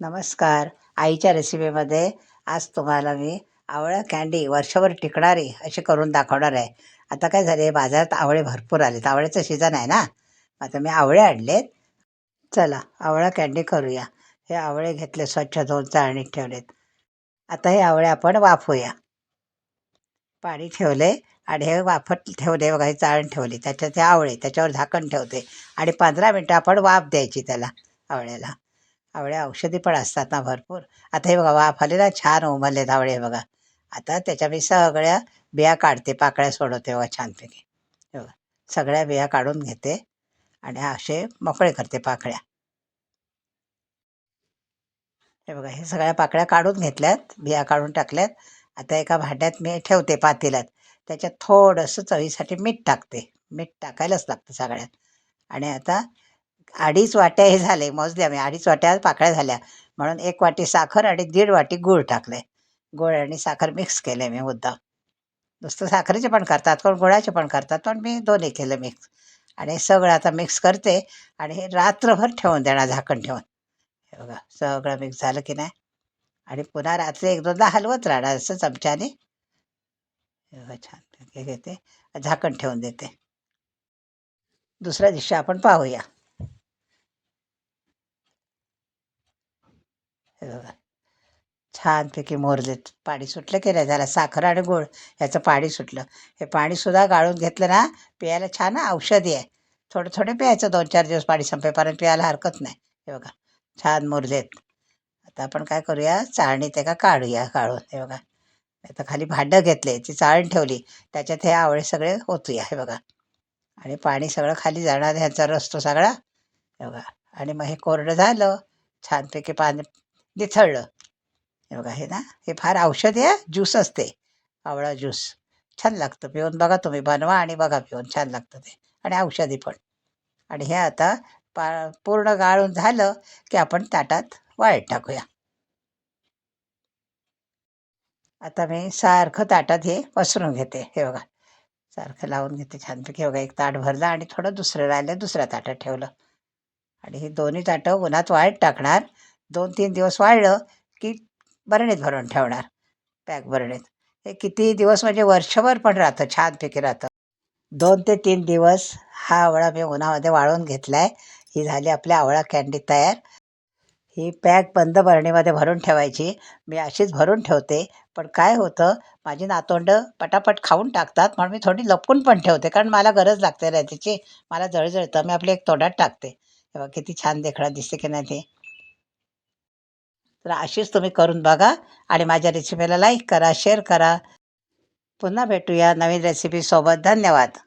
नमस्कार. आईच्या रेसिपीमध्ये आज तुम्हाला मी आवळा कँडी वर्षभर टिकणारी अशी करून दाखवणार आहे. आता काय झाले बाजारात आवळे भरपूर आलेत. आवळ्याचं सीझन आहे ना? आता मी आवळे आणलेत. चला आवळा कँडी करूया. हे आवळे घेतले स्वच्छ धुवून चाळणीत ठेवलेत. आता हे आवळे आपण वाफूया पाणी ठेवले आणि हे वाफत ठेवले बघा हे चाळण ठेवली. त्याच्यात हे आवळे त्याच्यावर झाकण ठेवते. आणि पंधरा मिनटं आपण वाफ द्यायची त्याला आवळ्याला. आवळे औषधी पण असतात ना भरपूर. आता हे बघा वाफ आले छान उमललेत आवळे बघा. आता त्याच्या मी सगळ्या बिया काढते पाकळ्या सोडवते बघा छानपैकी. हे बघा सगळ्या बिया काढून घेते आणि असे मोकळे करते पाकळ्या. हे बघा हे सगळ्या पाकळ्या काढून घेतल्यात बिया काढून टाकल्यात. आता एका भांड्यात मी ठेवते पातेल्यात. त्याच्यात थोडंसं चवीसाठी मीठ टाकते. मीठ टाकायलाच लागतं सगळ्यात. आणि आता अडीच वाट्या हे झाले मोजल्या मी अडीच वाट्या पाकळ्या झाल्या. म्हणून एक वाटी साखर आणि दीड वाटी गूळ टाकले. गूळ आणि साखर मिक्स केले मी मुद्दा नुसतं साखरेचे पण करतात कोण गुळाचे पण करतात पण मी दोन्ही केलं मिक्स आणि सगळं आता मिक्स करते आणि हे रात्रभर ठेवून देणार झाकण ठेवून. हे बघा सगळं मिक्स झालं की नाही? आणि पुन्हा रात्री एक दोनदा हलवत राहणार असं चमच्याने. छान घेते झाकण ठेवून देते. दुसऱ्या दिवशी आपण पाहूया हे बघा छानपैकी मोरलेत पाणी सुटलं की नाही? झालं साखर आणि गूळ. ह्याचं पाणी सुटलं. हे पाणीसुद्धा गाळून घेतलं ना प्यायला छान औषधी आहे. थोडं थोडं प्यायचं दोन चार दिवस पाणी संपेपर्यंत प्यायला हरकत नाही. हे बघा. छान मुरलेत आता आपण काय करूया? चाळणीत एका काढूया? काढून. हे बघा. आता खाली भांडं घेतले. ती चाळण ठेवली. त्याच्यात हे आवळे सगळे ओतूया. हे बघा. आणि पाणी सगळं खाली जाणार ह्याचा रस तो सगळा. हे बघा. आणि मग हे कोरडं झालं. छानपैकी पाणी निथळलं हे बघा हे ना हे फार औषधी आहे ज्यूस असते. आवळा ज्यूस. छान लागतं. पिऊन बघा तुम्ही बनवा आणि बघा पिऊन. छान लागतं ते. आणि औषधी पण. आणि हे आता पा पूर्ण गाळून झालं की आपण ताटात वाळत टाकूया. आता मी सारखं ताटात हे पसरून घेते. हे बघा. सारखं लावून घेते छानपैकी. बघा एक ताट भरलं आणि थोडं दुसरं राहिलं दुसऱ्या ताटात ठेवलं. आणि हे दोन्ही ताटं उन्हात वाळत टाकणार. दोन तीन दिवस वाळलं की बरणीत भरून ठेवणार पॅक बरणीत. हे किती दिवस म्हणजे वर्षभर पण राहतं छानपैकी राहतं. दोन ते तीन दिवस हा आवळा मी उन्हामध्ये वाळवून घेतला आहे ही झाली आपली आवळा कँडी तयार. ही पॅक बंद बरणीमध्ये भरून ठेवायची. मी अशीच भरून ठेवते. पण काय होतं माझी नातोंडं पटापट खाऊन टाकतात म्हणून मी थोडी लपवून पण ठेवते कारण मला गरज लागते ना त्याची मला जळजळतं मी आपली एक तोंडात टाकते. तेव्हा किती छान देखणं दिसते की नाही ते. तर अशीच तुम्ही करून बघा आणि माझ्या रेसिपीला लाईक करा शेअर करा. पुन्हा भेटूया नवीन रेसिपीसोबत धन्यवाद.